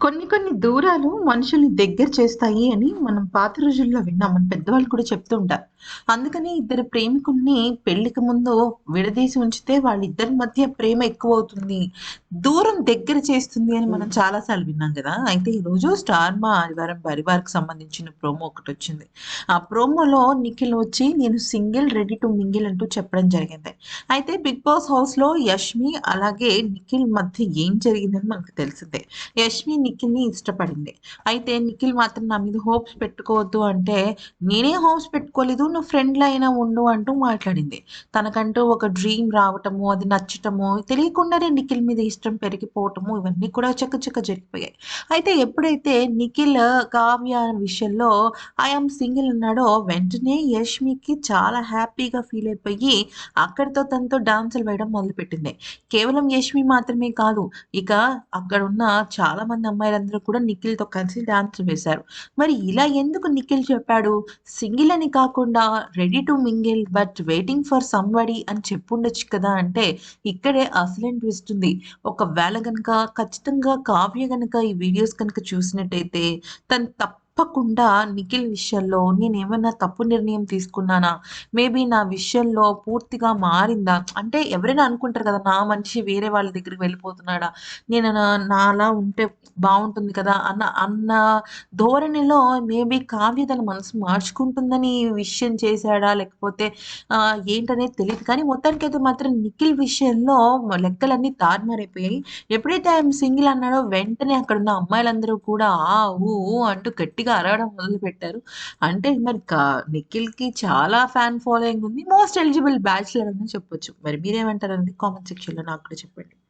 కొన్ని కొన్ని దూరాలు మనుషుల్ని దగ్గర చేస్తాయి అని మనం పాత రోజుల్లో విన్నాం. మన పెద్దవాళ్ళు కూడా చెప్తూ ఉంటారు. అందుకని ఇద్దరు ప్రేమికుల్ని పెళ్ళికి ముందు విడదీసి ఉంచితే వాళ్ళిద్దరి మధ్య ప్రేమ ఎక్కువవుతుంది. దూరం దగ్గర చేస్తుంది అని మనం హ్మ్. చాలా సార్లు విన్నాం గదా! అయితే ఈరోజు 'స్టార్ మా ఆదివారం పరివార్'కి సంబంధించిన ప్రోమో ఒకటొచ్చింది. ఆ ప్రోమోలో నిఖిల్ వచ్చి నేను సింగిల్ రెడీ టు మింగిల్ అంటూ చెప్పడం జరిగింది. అయితే 'బిగ్ బాస్' హౌస్‌లో యష్మి అలాగే నిఖిల్ మధ్య ఏం జరిగిందని మనకు తెలిసిందే. యష్మి నిఖిల్‌ని ఇష్టపడింది. అయితే నిఖిల్ మాత్రం నా మీద హోప్స్ పెట్టుకోవద్దు అంటే, నేనే హోప్స్ పెట్టుకోలేదు. నువ్వు ఫ్రెండ్‌లా అయినా ఉండు అంటూ మాట్లాడింది. తనకంటూ ఒక డ్రీమ్ రావటము, అది నచ్చటము, తెలియకుండానే నిఖిల్ మీద ఇష్టం పెరిగిపోవటము ఇవన్నీ కూడా చకచక జరిగిపోయాయి. అయితే ఎప్పుడైతే నిఖిల్ కావ్య విషయంలో ఐఎమ్ సింగిల్ అన్నాడో వెంటనే యష్మికి చాలా హ్యాపీగా ఫీల్ అయిపోయి అక్కడితో తనతో డాన్సులు వేయడం మొదలుపెట్టింది. కేవలం యష్మి మాత్రమే కాదు. ఇక అక్కడున్న చాలామంది అమ్మాయిలందరూ కూడా నిఖిల్‌తో కలిసి డాన్స్ వేశారు. మరి ఇలా ఎందుకు నిఖిల్ చెప్పాడు? సింగిల్ అని కాకుండా ready to mingle but waiting for somebody అని చెప్పుండొచ్చు కదా! అంటే ఇక్కడే అసలైన ట్విస్ట్ ఉంది. ఒకవేళ కనుక ఖచ్చితంగా కావ్య కనుక ఈ వీడియోస్ కనుక చూసినట్టయితే తను తప్పకుండా నిఖిల్ విషయంలో నేనేమన్నా తప్పు నిర్ణయం తీసుకున్నానా? మేబీ నా విషయంలో పూర్తిగా మారిందా? అంటే ఎవరైనా అనుకుంటారు కదా! నా మనిషి వేరే వాళ్ళ దగ్గరికి వెళ్ళిపోతున్నాడా? నేను నా నాలా ఉంటే బాగుంటుంది కదా! అన్న అన్న ధోరణిలో మేబీ కావ్య తన మనసు మార్చుకుంటుందని విషయం చేశాడా? లేకపోతే ఏంటనేది తెలియదు కానీ మొత్తానికి అయితే మాత్రం నిఖిల్ విషయంలో లెక్కలన్నీ తారుమారైపోయాయి. ఎప్పుడైతే ఆయన సింగిల్ అన్నాడో వెంటనే అక్కడున్న అమ్మాయిలందరూ కూడా ఆ! ఊ! అంటూ గట్టిగా గట్టిగా అరవడం మొదలుపెట్టారు. అంటే మరి కా నిఖిల్‌కి చాలా ఫ్యాన్ ఫాలోయింగ్ ఉంది. మోస్ట్ ఎలిజిబుల్ బ్యాచ్‌లర్ అని చెప్పొచ్చు. మరి మీరేమంటారండి? కామెంట్ సెక్షన్‌లో నాకు కూడా చెప్పండి.